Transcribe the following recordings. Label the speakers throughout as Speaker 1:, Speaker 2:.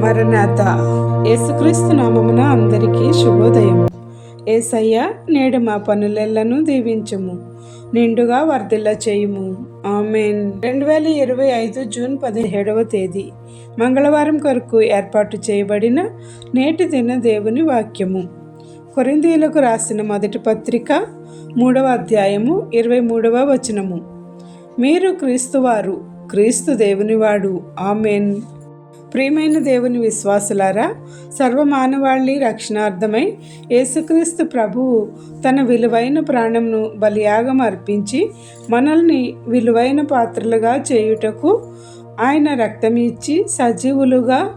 Speaker 1: మరణాత. యేసుక్రీస్తు నామమున అందరికీ శుభోదయం ఏసయ్య నేడు మా పనులెళ్ళను దీవించుము నిండుగా వర్ధిల్ల చేయుము. ఆమెన్. రెండు వేల ఇరవై ఐదు జూన్ పదిహేడవ తేదీ. మంగళవారం కొరకు ఏర్పాటు చేయబడిన నేటి దిన దేవుని వాక్యము. కొరిందీలకు రాసిన మొదటి పత్రిక మూడవ అధ్యాయము ఇరవై మూడవ వచనము. మీరు క్రీస్తువారు క్రీస్తు దేవునివాడు. ఆమెన్. ప్రియమైన దేవుని విశ్వాసులారా సర్వమానవాళి రక్షణార్థమై యేసుక్రీస్తు ప్రభువు తన విలువైన ప్రాణంను బలియాగం అర్పించి మనల్ని విలువైన పాత్రలుగా చేయుటకు ఆయన రక్తం ఇచ్చి సజీవులుగా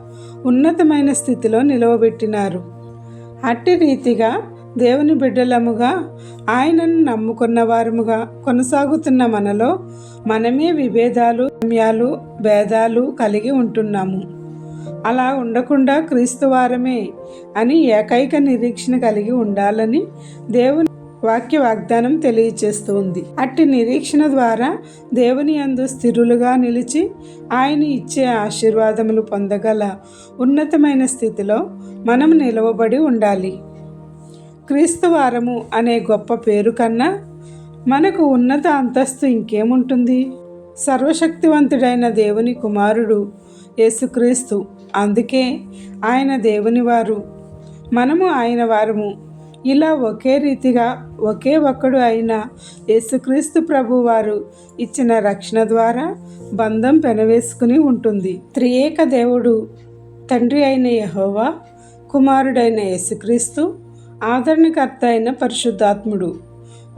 Speaker 1: ఉన్నతమైన స్థితిలో నిలవబెట్టినారు. అట్టి రీతిగా దేవుని బిడ్డలముగా ఆయనను నమ్ముకున్న వారముగా కొనసాగుతున్న మనలో మనమే విభేదాలు గమ్యాలు భేదాలు కలిగి ఉంటున్నాము. అలా ఉండకుండా క్రీస్తు వారమే అని ఏకైక నిరీక్షణ కలిగి ఉండాలని దేవుని వాక్య వాగ్దానం తెలియచేస్తుంది. అట్టి నిరీక్షణ ద్వారా దేవుని అందు స్థిరులుగా నిలిచి ఆయన ఇచ్చే ఆశీర్వాదములు పొందగల ఉన్నతమైన స్థితిలో మనం నిలవబడి ఉండాలి. క్రీస్తు వారము అనే గొప్ప పేరు కన్నా మనకు ఉన్నత అంతస్తు ఇంకేముంటుంది? సర్వశక్తివంతుడైన దేవుని కుమారుడు యేసుక్రీస్తు అందుకే ఆయన దేవుని వారు. మనము ఆయన వారము. ఇలా ఒకే రీతిగా ఒకే ఒక్కడు అయిన యేసుక్రీస్తు ప్రభు వారు ఇచ్చిన రక్షణ ద్వారా బంధం పెనవేసుకుని ఉంటుంది. త్రియేక దేవుడు తండ్రి అయిన యహోవా కుమారుడైన యేసుక్రీస్తు ఆదరణకర్త అయిన పరిశుద్ధాత్ముడు.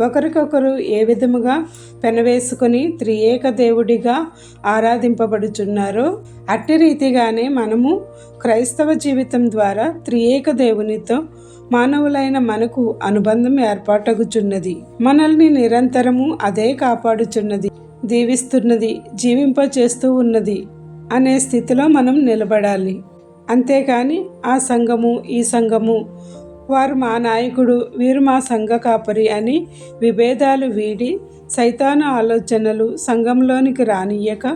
Speaker 1: ఒకరికొకరు ఏ విధముగా పెనవేసుకొని త్రియేక దేవుడిగా ఆరాధింపబడుచున్నారో అట్టి రీతిగానే మనము క్రైస్తవ జీవితం ద్వారా త్రియేక దేవునితో మానవులైన మనకు అనుబంధం ఏర్పాటగుచున్నది. మనల్ని నిరంతరము అదే కాపాడుచున్నది దీవిస్తున్నది జీవింపచేస్తూ ఉన్నది అనే స్థితిలో మనం నిలబడాలి. అంతేకాని ఆ సంఘము ఈ సంఘము వారు మా నాయకుడు వీరు మా సంఘ కాపరి అని విభేదాలు వీడి సైతాన ఆలోచనలు సంఘంలోనికి రానియక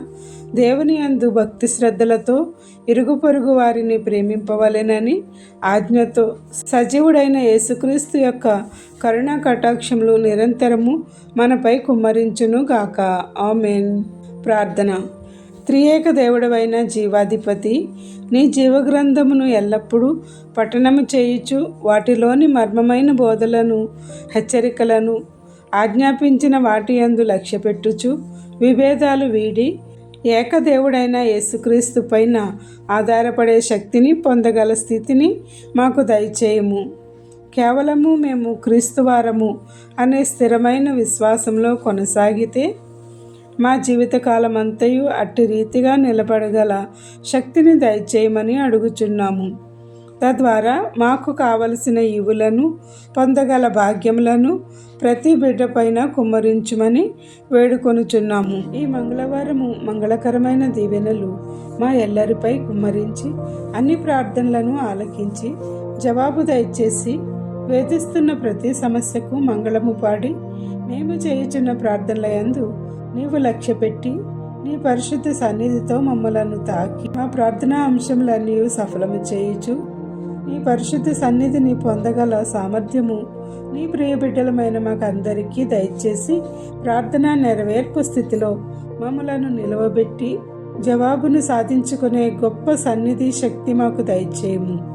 Speaker 1: దేవుని అందు భక్తి శ్రద్ధలతో ఇరుగు పొరుగు వారిని ప్రేమింపవలెనని ఆజ్ఞతో సజీవుడైన యేసుక్రీస్తు యొక్క కరుణా కటాక్షములు నిరంతరము మనపై కుమ్మరించును గాక ఆమెన్. ప్రార్థన. త్రియేక దేవుడవైన జీవాధిపతి నీ జీవగ్రంథమును ఎల్లప్పుడూ పఠనము చేయుచు వాటిలోని మర్మమైన బోధలను హెచ్చరికలను ఆజ్ఞాపించిన వాటి యందు లక్ష్యపెట్టుచు విభేదాలు వీడి ఏకదేవుడైన యేసుక్రీస్తు పైన ఆధారపడే శక్తిని పొందగల స్థితిని మాకు దయచేయము. కేవలము మేము క్రీస్తువారము అనే స్థిరమైన విశ్వాసంలో కొనసాగితే మా జీవితకాలం అంతయు అట్టి రీతిగా నిలబడగల శక్తిని దయచేయమని అడుగుచున్నాము. తద్వారా మాకు కావలసిన ఇవులను పొందగల భాగ్యములను ప్రతి బిడ్డ పైన కుమ్మరించుమని వేడుకొనుచున్నాము. ఈ మంగళవారము మంగళకరమైన దీవెనలు మా ఎల్లరిపై కుమ్మరించి అన్ని ప్రార్థనలను ఆలకించి జవాబు దయచేసి వేధిస్తున్న ప్రతి సమస్యకు మంగళము పాడి మేము చేయుచున్న ప్రార్థనల యందు నీవు లక్ష్యపెట్టి నీ పరిశుద్ధ సన్నిధితో మమ్మలను తాకి. మా ప్రార్థనా అంశములన్నీ సఫలము చేయుచు నీ పరిశుద్ధ సన్నిధిని పొందగల సామర్థ్యము నీ ప్రియబిడ్డలమైన మాకందరికీ మాకు అందరికీ దయచేసి ప్రార్థన నెరవేర్పు స్థితిలో మమ్మలను నిలవబెట్టి జవాబును సాధించుకునే గొప్ప సన్నిధి శక్తి మాకు దయచేయము.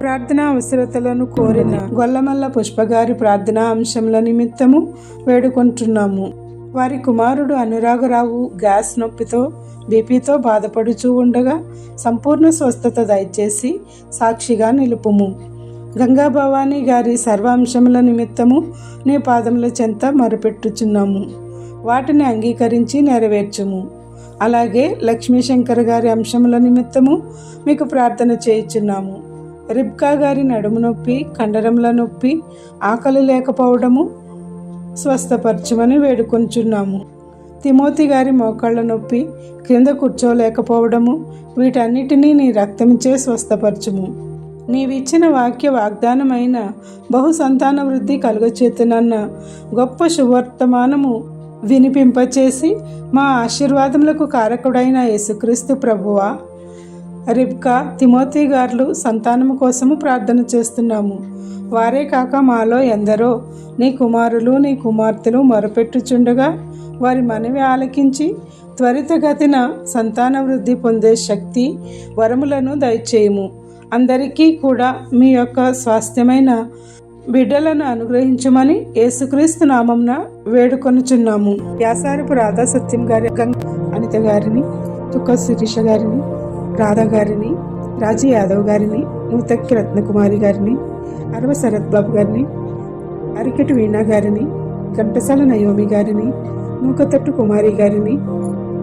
Speaker 1: ప్రార్థన అవసరతలను కోరిన గొల్లమల్ల పుష్పగారి ప్రార్థనా అంశముల నిమిత్తము వేడుకుంటున్నాము. వారి కుమారుడు అనురాగరావు గ్యాస్ నొప్పితో బీపీతో బాధపడుచూ ఉండగా సంపూర్ణ స్వస్థత దయచేసి సాక్షిగా నిలుపుము. గంగా భవానీ గారి సర్వాంశముల నిమిత్తము నీ పాదముల చెంత మరుపెట్టుచున్నాము. వాటిని అంగీకరించి నెరవేర్చుము. అలాగే లక్ష్మీశంకర్ గారి అంశముల నిమిత్తము మీకు ప్రార్థన చేయుచున్నాము. రిబ్కా గారి నడుము నొప్పి కండరముల నొప్పి ఆకలి లేకపోవడము స్వస్థపరచమని వేడుకొంచున్నాము. తిమోతి గారి మోకాళ్ళ నొప్పి క్రింద కూర్చోలేకపోవడము వీటన్నిటినీ నీ రక్తమిచ్చే స్వస్థపరచుము. నీవిచ్చిన వాక్య వాగ్దానమైన బహు సంతాన వృద్ధి కలుగచేతునన్న గొప్ప శుభవర్తమానము వినిపింపచేసి మా ఆశీర్వాదములకు కారకుడైన యేసుక్రీస్తు ప్రభువా. రిబ్కా తిమోతి గారు సంతానము కోసము ప్రార్థన చేస్తున్నాము. వారే కాక మాలో ఎందరో. నీ కుమారులు నీ కుమార్తెలు మొరపెట్టుచుండగా వారి మనవి ఆలకించి త్వరితగతిన సంతాన వృద్ధి పొందే శక్తి వరములను దయచేయము. అందరికీ కూడా మీ యొక్క స్వాస్థ్యమైన బిడ్డలను అనుగ్రహించమని యేసుక్రీస్తు నామంన వేడుకొనుచున్నాము. వ్యాసారపు రాధా సత్యం గారి అనిత గారిని తుక్క శిరీష గారిని రాధా గారిని రాజీ యాదవ్ గారిని నూతక్కి రత్నకుమారి గారిని అరవ శరత్ బాబు గారిని అరికెటి వీణా గారిని ఘంటసాల నయోమి గారిని నూకతట్టు కుమారి గారిని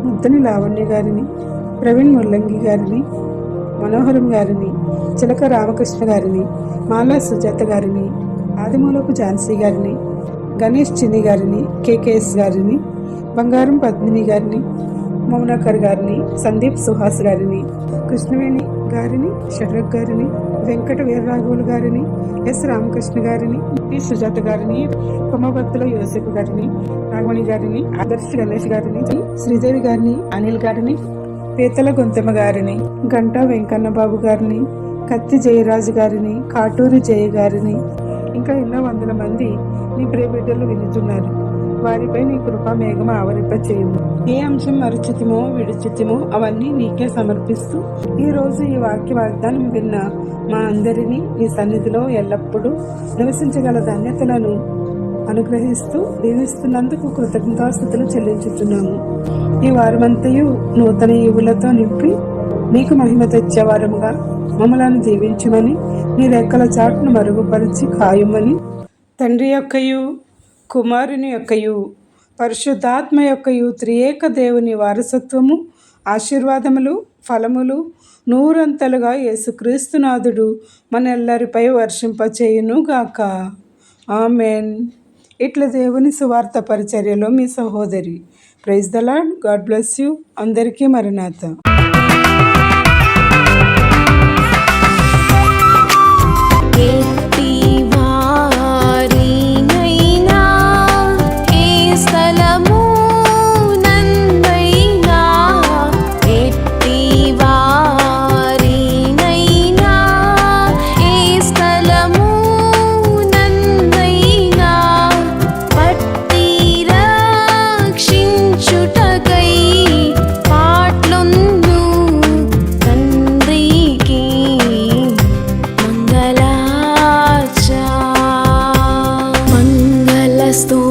Speaker 1: ముద్దని లావణ్య గారిని ప్రవీణ్ ముల్లంగి గారిని మనోహరం గారిని చిలక రామకృష్ణ గారిని మాలా సుజాత గారిని ఆదిమూలపు ఝాన్సీ గారిని గణేష్ చిన్ని గారిని కేకేఎస్ గారిని బంగారం పద్మిని గారిని మౌనాకర్ గారిని సందీప్ సుహాస్ గారిని కృష్ణవేణి గారిని షడ్రక్ గారిని వెంకట వీరరాఘవులు గారిని ఎస్ రామకృష్ణ గారిని పి సుజాత గారిని కుమభక్తుల యోసెఫ్ గారిని రాఘవణి గారిని ఆదర్శ్ గణేష్ గారిని శ్రీదేవి గారిని అనిల్ గారిని పీతల గొంతమ్మ గారిని గంటా వెంకన్న బాబు గారిని కత్తి జయరాజు గారిని కాటూరి జయ గారిని. ఇంకా ఎన్నో వందల మంది నీ ప్రియబిడ్డలు వినుతున్నారు వారిపై నీ కృప మేఘం ఆవరింప చేయము ఏ అంశం మరుచితిమో విడుచితిమో అవన్నీ నీకే సమర్పిస్తూ ఈ రోజు ఈ వాక్య వాగ్దానం విన్న మా అందరినీ నీ సన్నిధిలో ఎల్లప్పుడూ నివసించగల ధన్యతలను అనుగ్రహిస్తూ దీవిస్తున్నందుకు కృతజ్ఞతాస్థుతులు చెల్లించుతున్నాము ఈ వారమంతయు నూతన ఈవులతో నింపి నీకు మహిమ తెచ్చే వారముగా మమ్మలను దీవించమని నీ రెక్కల చాటును మరుగుపరిచి ఖాయమని తండ్రి యొక్కయు కుమారుని యొక్కయు పరిశుద్ధాత్మ యొక్కయు త్రియేక దేవుని వారసత్వము ఆశీర్వాదములు ఫలములు నూరంతలుగా యేసుక్రీస్తునాథుడు మనెల్లరిపై వర్షింపచేయును గాక. ఆమెన్. ఇట్ల దేవుని సువార్త పరిచర్యలో మీ సహోదరి. Praise the Lord God bless you. అందరికీ మరణాత Христос.